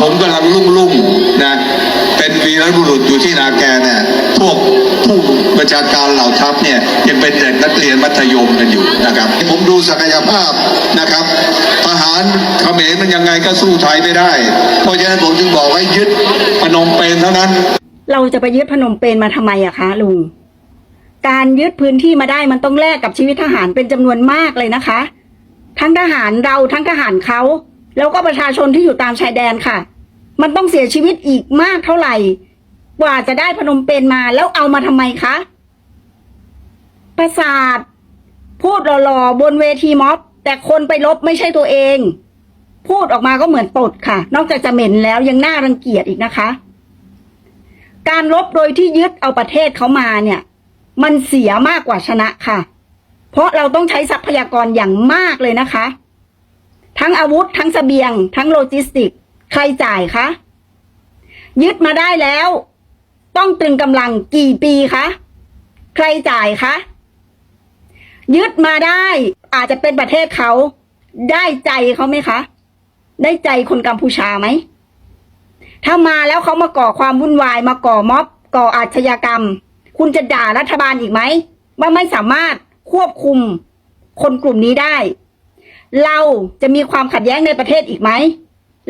ผมกำลังรุ่งรุ่งนะเป็นวีรบุรุษอยู่ที่นาแกเนี่ยพวกผู้บัญชาการเหล่าทัพเนี่ยยังเป็นเด็กนักเรียนมัธยมกันอยู่นะครับผมดูศักยภาพนะครับทหารเขมรมันยังไงก็สู้ไทยไม่ได้ เพราะฉะนั้นผมจึงบอกให้ยึดพนมเปญเท่านั้น เราจะไปยึดพนมเปญมาทำไมอะคะลุงการยึดพื้นที่มาได้มันต้องแลกกับชีวิตทหารเป็นจำนวนมากเลยนะคะ ทั้งทหารเราทั้งทหารเขา แล้วก็ประชาชนที่อยู่ตามชายแดนค่ะ มันต้องเสียชีวิตอีกมากเท่าไหร่ กว่าจะได้พนมเปญมาแล้วเอามาทำไมคะประสาทพูดหล่อๆบนเวทีม็อบ แต่คนไปลบไม่ใช่ตัวเอง พูดออกมาก็เหมือนตดค่ะ นอกจากจะเหม็นแล้วยังน่ารังเกียจอีกนะคะ การลบโดยที่ยึดเอาประเทศเขามาเนี่ย มันเสียมากกว่าชนะค่ะ เพราะเราต้องใช้ทรัพยากรอย่างมากเลยนะคะ ทั้งอาวุธ ทั้งเสบียง ทั้งโลจิสติก ใครจ่ายคะ ยึดมาได้แล้ว ต้องตรึงกำลังกี่ปีคะ ใครจ่ายคะยึดมาได้ อาจจะเป็นประเทศเขา ได้ใจเขาไหมคะ ได้ใจคนกัมพูชาไหม ถ้ามาแล้วเขามาก่อความวุ่นวายมาก่อม็อบ ก่ออาชญากรรม คุณจะด่ารัฐบาลอีกไหม ว่าไม่สามารถควบคุมคนกลุ่มนี้ได้ เราจะมีความขัดแย้งในประเทศอีกไหม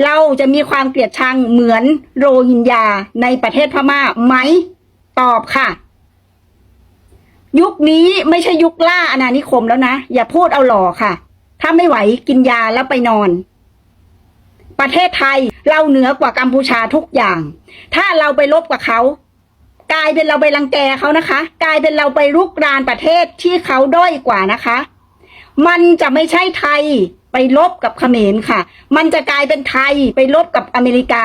เราจะมีความเกลียดชังเหมือนโรฮิงญาในประเทศพม่าไหม ตอบค่ะ ยุคนี้ไม่ใช่ยุคล่าอาณานิคมแล้วนะ อย่าพูดเอาหล่อค่ะ ถ้าไม่ไหวกินยาแล้วไปนอน ประเทศไทยเราเหนือกว่ากัมพูชาทุกอย่าง ถ้าเราไปลบกับเขากลายเป็นเราไปรังแกเขานะคะ กลายเป็นเราไปรุกรานประเทศที่เขาด้อยกว่านะคะ มันจะไม่ใช่ไทยไปลบกับเขมรค่ะ มันจะกลายเป็นไทยไปลบกับอเมริกา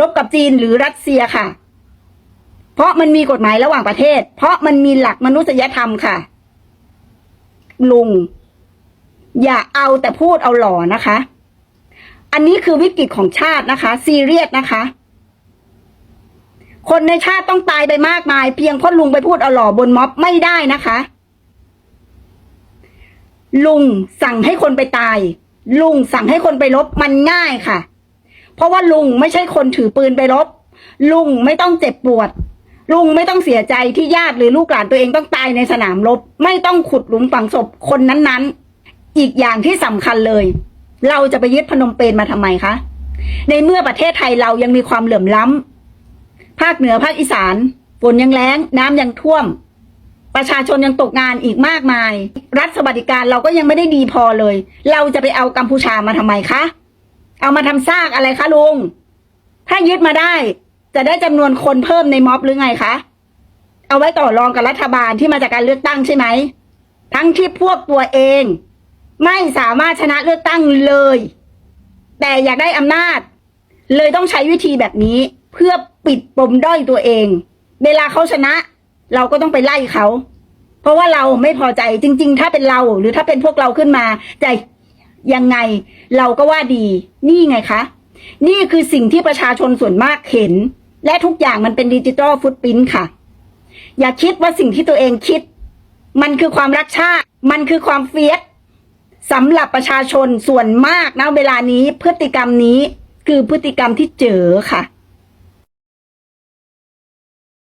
ลบกับจีนหรือรัสเซียค่ะ เพราะมันมีกฎหมายระหว่างประเทศ เพราะมันมีหลักมนุษยธรรมค่ะ ลุง อย่าเอาแต่พูดเอาหล่อนะคะ อันนี้คือวิกฤตของชาตินะคะซีเรียสนะคะ คนในชาติต้องตายไปมากมาย เพียงเพราะลุงไปพูดเอาหล่อบนม็อบไม่ได้นะคะ ลุงสั่งให้คนไปตาย ลุงสั่งให้คนไปลบมันง่ายค่ะ เพราะว่าลุงไม่ใช่คนถือปืนไปลบ ลุงไม่ต้องเจ็บปวด ลุงไม่ต้องเสียใจที่ญาติหรือลูกหลานตัวเองต้องตายในสนามรบไม่ต้องขุดหลุมฝังศพคนนั้นๆ อีกอย่างที่สำคัญเลย เราจะไปยึดพนมเปญมาทำไมคะในเมื่อประเทศไทยเรายังมีความเหลื่อมล้ำภาคเหนือภาคอีสานฝนยังแล้ง น้ำยังท่วม ประชาชนยังตกงานอีกมากมาย รัฐสวัสดิการเราก็ยังไม่ได้ดีพอเลย เราจะไปเอากัมพูชามาทำไมคะ เอามาทำซากอะไรคะลุง ถ้ายึดมาได้ จะได้จำนวนคนเพิ่มในม็อบหรือไงคะ เอาไว้ต่อรองกับรัฐบาลที่มาจากการเลือกตั้งใช่ไหม ทั้งที่พวกตัวเอง ไม่สามารถชนะเลือกตั้งเลย แต่อยากได้อำนาจ เลยต้องใช้วิธีแบบนี้เพื่อปิดปมด้อยตัวเอง เวลาเขาชนะ เราก็ต้องไปไล่เขา เพราะว่าเราไม่พอใจจริง ๆ ถ้าเป็นเราหรือถ้าเป็นพวกเราขึ้นมาจะยังไงเราก็ว่าดี นี่ไงคะ นี่คือสิ่งที่ประชาชนส่วนมากเห็น และทุกอย่างมันเป็นดิจิตอลฟุตพิ้นค่ะ อย่าคิดว่าสิ่งที่ตัวเองคิด มันคือความรักชาติ มันคือความเฟียสสำหรับประชาชนส่วนมากนะเวลานี้พฤติกรรมนี้คือพฤติกรรมที่เจอค่ะ